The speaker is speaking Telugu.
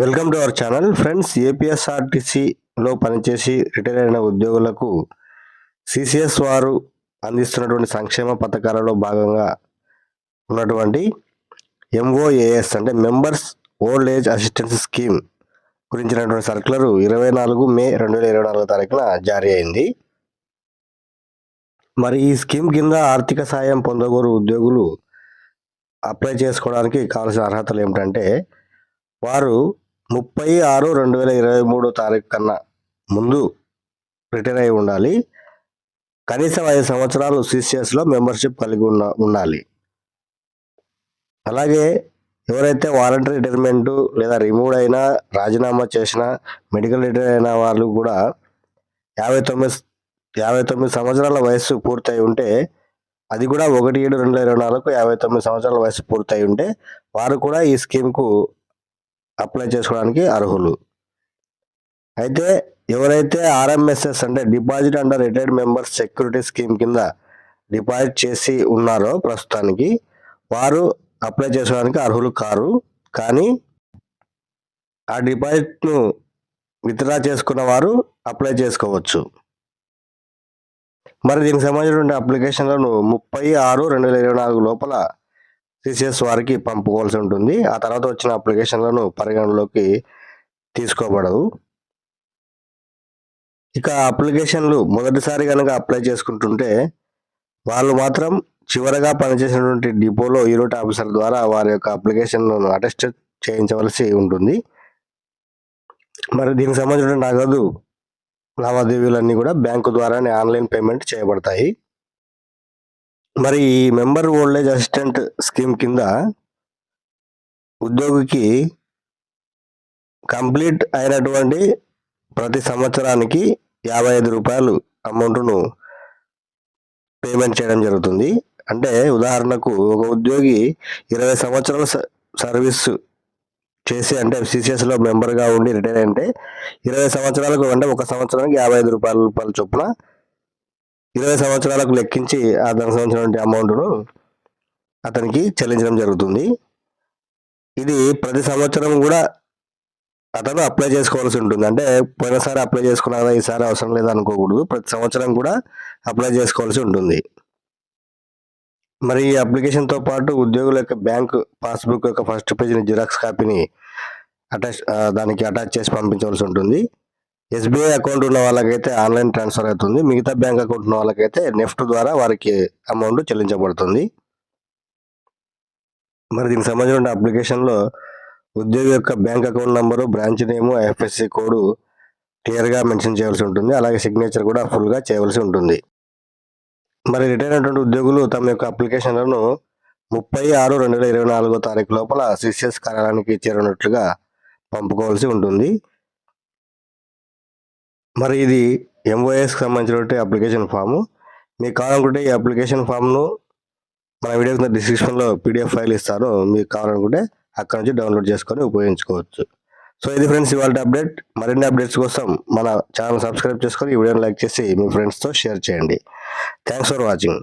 Welcome to our channel. Friends ఏపీఎస్ఆర్టీసీలో పనిచేసి రిటైర్ అయిన ఉద్యోగులకు సిసిఎస్ వారు అందిస్తున్నటువంటి సంక్షేమ పథకాలలో భాగంగా ఉన్నటువంటి ఎంఓఏఎస్ అంటే members old age assistance scheme గురించినటువంటి సర్కులర్ ఇరవై నాలుగు మే రెండు వేల ఇరవై నాలుగో తారీఖున జారీ అయింది. మరి ఈ స్కీమ్ కింద ఆర్థిక సాయం పొందగోరు ఉద్యోగులు అప్లై చేసుకోవడానికి కావాల్సిన అర్హతలు ఏమిటంటే వారు ముప్పై ఆరు రెండు వేల ఇరవై మూడు తారీఖు కన్నా ముందు రిటైర్ అయి ఉండాలి. కనీసం ఐదు సంవత్సరాలు సిసిఎస్లో మెంబర్షిప్ కలిగి ఉన్న ఉండాలి. అలాగే ఎవరైతే వాలంటరీ రిటైర్మెంట్ లేదా రిమూవ్ అయినా రాజీనామా చేసిన మెడికల్ రిటైర్ అయిన వాళ్ళు కూడా యాభై తొమ్మిది యాభై తొమ్మిది సంవత్సరాల వయస్సు పూర్తయి ఉంటే అది కూడా ఒకటి ఏడు రెండు వేల ఇరవై నాలుగు యాభై తొమ్మిది సంవత్సరాల వయసు పూర్తయి ఉంటే వారు కూడా ఈ స్కీమ్కు అప్లై చేసుకోవడానికి అర్హులు. అయితే ఎవరైతే ఆర్ఎంఎస్ఎస్ అంటే deposit under retired members security scheme కింద డిపాజిట్ చేసి ఉన్నారో ప్రస్తుతానికి వారు అప్లై చేసుకోవడానికి అర్హులు కారు. కానీ ఆ డిపాజిట్ను విత్డ్రా చేసుకున్న వారు అప్లై చేసుకోవచ్చు. మరి దీనికి సంబంధించిన అప్లికేషన్లను ముప్పై ఆరు రెండు వేల ఇరవై నాలుగు లోపల సిసిఎస్ వారికి పంపుకోవాల్సి ఉంటుంది. ఆ తర్వాత వచ్చిన అప్లికేషన్లను పరిగణలోకి తీసుకోబడవు ఇక అప్లికేషన్లు మొదటిసారి కనుక అప్లై చేసుకుంటుంటే వాళ్ళు మాత్రం చివరగా పనిచేసినటువంటి డిపోలో యూనిట్ ఆఫీసర్ ద్వారా వారి యొక్క అప్లికేషన్లను అటెస్ట్ చేయించవలసి ఉంటుంది. మరి దీనికి సంబంధించిన నగదు లావాదేవీలన్నీ కూడా బ్యాంకు ద్వారానే ఆన్లైన్ పేమెంట్ చేయబడతాయి. మరి ఈ మెంబర్ ఓల్డేజ్ అసిస్టెంట్ స్కీమ్ కింద ఉద్యోగికి కంప్లీట్ అయినటువంటి ప్రతి సంవత్సరానికి యాభై ఐదు రూపాయలు అమౌంట్ను పేమెంట్ చేయడం జరుగుతుంది. అంటే ఉదాహరణకు ఒక ఉద్యోగి ఇరవై సంవత్సరాల సర్వీస్ చేసి అంటే సిసిఎస్లో మెంబర్గా ఉండి రిటైర్ అంటే ఇరవై సంవత్సరాలకు అంటే ఒక సంవత్సరానికి యాభై ఐదు రూపాయల రూపాయల చొప్పున ఇరవై సంవత్సరాలకు లెక్కించి ఆ దానికి సంబంధించిన అమౌంట్ను అతనికి చెల్లించడం జరుగుతుంది. ఇది ప్రతి సంవత్సరం కూడా అతను అప్లై చేసుకోవాల్సి ఉంటుంది. అంటే పోయినసారి అప్లై చేసుకున్నా కదా ఈసారి అవసరం లేదు అనుకోకూడదు. ప్రతి సంవత్సరం కూడా అప్లై చేసుకోవాల్సి ఉంటుంది. మరి ఈ అప్లికేషన్తో పాటు ఉద్యోగుల యొక్క బ్యాంక్ పాస్బుక్ యొక్క ఫస్ట్ పేజీని జిరాక్స్ కాపీని అటాచ్ దానికి అటాచ్ చేసి పంపించవలసి ఉంటుంది. ఎస్బీఐ అకౌంట్ ఉన్న వాళ్ళకైతే ఆన్లైన్ ట్రాన్స్ఫర్ అవుతుంది. మిగతా బ్యాంక్ అకౌంట్ ఉన్న వాళ్ళకైతే నెఫ్ట్ ద్వారా వారికి అమౌంట్ చెల్లించబడుతుంది. మరి దీనికి సంబంధించిన అప్లికేషన్లో ఉద్యోగి యొక్క bank account number branch name IFSC code క్లియర్గా మెన్షన్ చేయవలసి ఉంటుంది. అలాగే సిగ్నేచర్ కూడా ఫుల్గా చేయవలసి ఉంటుంది. మరి రిటైర్ అయినటువంటి ఉద్యోగులు తమ యొక్క అప్లికేషన్లను ముప్పై ఆరు రెండు వేల ఇరవై నాలుగో తారీఖు లోపల సిసిఎస్ కార్యాలయానికి చేరినట్లుగా పంపుకోవాల్సి ఉంటుంది. మరి ఇది ఎంఓఎస్కి సంబంధించినటువంటి అప్లికేషన్ ఫాము మీకు కావాలనుకుంటే ఈ అప్లికేషన్ ఫామ్ను మన వీడియో కింద డిస్క్రిప్షన్లో పీడిఎఫ్ ఫైల్ ఇస్తారు మీకు కావాలనుకుంటే అక్కడ నుంచి డౌన్లోడ్ చేసుకొని ఉపయోగించుకోవచ్చు. సో ఇది ఫ్రెండ్స్ ఇవాళ అప్డేట్ మరిన్ని అప్డేట్స్ కోసం మన ఛానల్ సబ్స్క్రైబ్ చేసుకొని ఈ వీడియోని లైక్ చేసి మీ ఫ్రెండ్స్తో షేర్ చేయండి. Thanks for watching